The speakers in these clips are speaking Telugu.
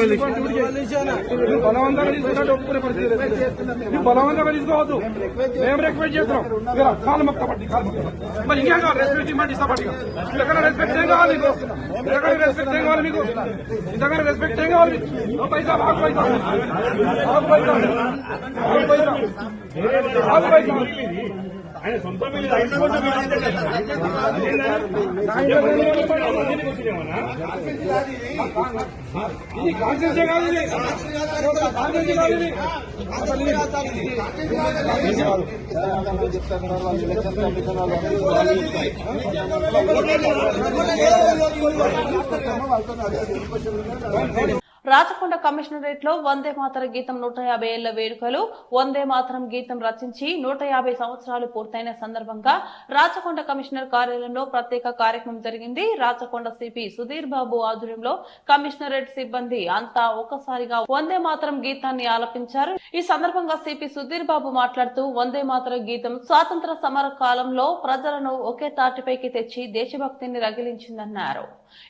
నువ్వు బలవంతంగా తీసుకుంటే ఒప్పుకునే పరిస్థితి లేదు. నువ్వు బలవంతంగా తీసుకోవద్దు మేము రిక్వెస్ట్ చేస్తున్నాం కాలు మొక్క పట్టి కాలు మొక్క మరి ఇంకేం కావాలి రెస్పెక్ట్ ఇవ్వండి ఇస్తా ఎక్కడ రెస్పెక్ట్ ఏం కావాలి మీకు ఇంతకన్నా రెస్పెక్ట్ ఏం కావాలి మీకు ఇంతకన్నా రెస్పెక్ట్ ఏం కావాలి ఓ పైసా ఆకు పైసా ఆకు పైసా ఆకు పైసా ఆకు పైసా ఇది కాన్సెన్సే కాదు ఇది కాన్సెన్సే కాదు ఇది రాచకొండ కమిషనరేట్లో వందే మాతరం గీతం నూట యాభై ఏళ్ళ వేడుకలు వందే మాతరం గీతం రచించి నూట యాభై సంవత్సరాలు పూర్తయిన సందర్భంగా రాచకొండ కమిషనర్ కార్యాలయంలో ప్రత్యేక కార్యక్రమం జరిగింది. రాచకొండ సిపి సుధీర్ బాబు ఆధ్వర్యంలో కమిషనరేట్ సిబ్బంది అంతా ఒక్కసారిగా వందే మాతరం గీతాన్ని ఆలపించారు. ఈ సందర్భంగా సిపి సుధీర్ బాబు మాట్లాడుతూ వందే మాతరం గీతం స్వాతంత్ర సమర కాలంలో ప్రజలను ఒకే తాటిపైకి తెచ్చి దేశభక్తిని రగిలించిందన్నారు.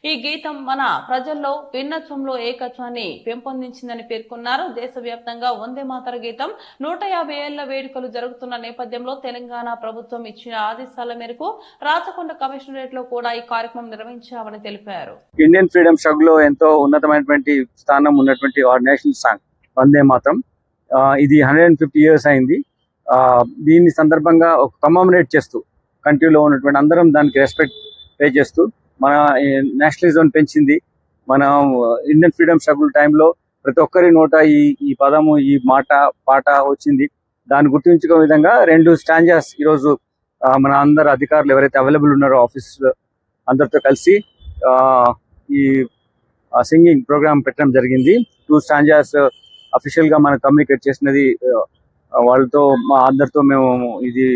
ఈ గీతం మన ప్రజల్లో భిన్నత్వంలో ప్రభుత్వాన్ని పెంపొందించిందని పేర్కొన్నారు. దేశవ్యాప్తంగా వందే మాతర గీతం నూట యాభై ఏళ్ళ వేడుకలు జరుగుతున్న నేపథ్యంలో తెలంగాణ ప్రభుత్వం ఇచ్చిన ఆదేశాల మేరకు రాచకొండ కమిషనరేట్లో కూడా ఈ కార్యక్రమం నిర్వహించామని తెలిపారు. ఇండియన్ ఫ్రీడమ్ షగ్లో ఎంతో ఉన్నతమైనటువంటి స్థానం ఉన్నటువంటి నేషనల్ సాంగ్ వందే మాత్రం. ఇది హండ్రెడ్ అండ్ ఫిఫ్టీ ఇయర్స్ అయింది. ఆ, దీని సందర్భంగా ఒక కమమరేట్ చేస్తూ కంట్రీలో ఉన్నటువంటి అందరం దానికి రెస్పెక్ట్ పే చేస్తూ మన నేషనలిజం పెంచింది. మన ఇండియన్ ఫ్రీడమ్ స్ట్రగుల్ టైంలో ప్రతి ఒక్కరి నోట ఈ ఈ పదము ఈ మాట పాట వచ్చింది. దాన్ని గుర్తించుకునే విధంగా రెండు స్టాంజాస్ ఈరోజు మన అందరు అధికారులు ఎవరైతే అవైలబుల్ ఉన్నారో ఆఫీస్ అందరితో కలిసి ఆ, ఈ సింగింగ్ ప్రోగ్రామ్ పెట్టడం జరిగింది. టూ స్టాంజాస్ అఫీషియల్గా మనం కమ్యూనికేట్ చేసినది వాళ్ళతో మా అందరితో మేము ఇది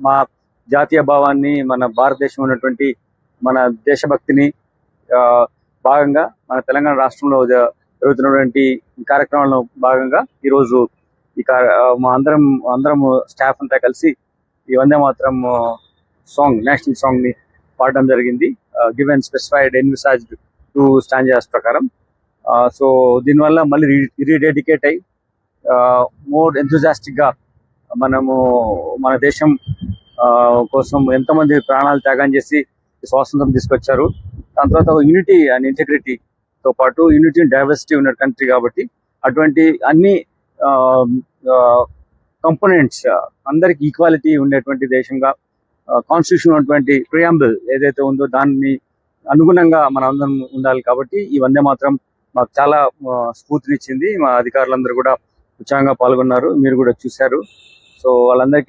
మా జాతీయ భావాన్ని మన భారతదేశం ఉన్నటువంటి మన దేశభక్తిని ఆ, భాగంగా మన తెలంగాణ రాష్ట్రంలో జరుగుతున్నటువంటి ఈ భాగంగా ఈరోజు ఈ మా అందరం అందరం స్టాఫ్ అంతా కలిసి ఈ వందే మాత్రం సాంగ్ నేషనల్ సాంగ్ని పాడడం జరిగింది. Given specified envisaged to stanzas ప్రకారం. సో దీనివల్ల మళ్ళీ రీడెడికేట్ అయ్యి మోర్ ఎంతజాస్టిక్గా మనము మన దేశం ఆ, కోసం ఎంతమంది ప్రాణాలు త్యాగం చేసి స్వాతంత్రం తీసుకొచ్చారు. దాని తర్వాత యూనిటీ అండ్ ఇంటిగ్రిటీ తో పాటు యూనిటీ అండ్ డైవర్సిటీ ఉన్న కంట్రీ కాబట్టి అటువంటి అన్ని కంపోనెంట్స్ అందరికి ఈక్వాలిటీ ఉండేటువంటి దేశంగా కాన్స్టిట్యూషన్ ఉన్నటువంటి ప్రియాంబుల్ ఏదైతే ఉందో దాన్ని అనుగుణంగా మన అందరం ఉండాలి కాబట్టి ఈ వందే మాత్రం మాకు చాలా స్ఫూర్తినిచ్చింది. మా అధికారులందరూ కూడా ఉత్సాహంగా పాల్గొన్నారు. మీరు కూడా చూశారు. సో వాళ్ళందరికీ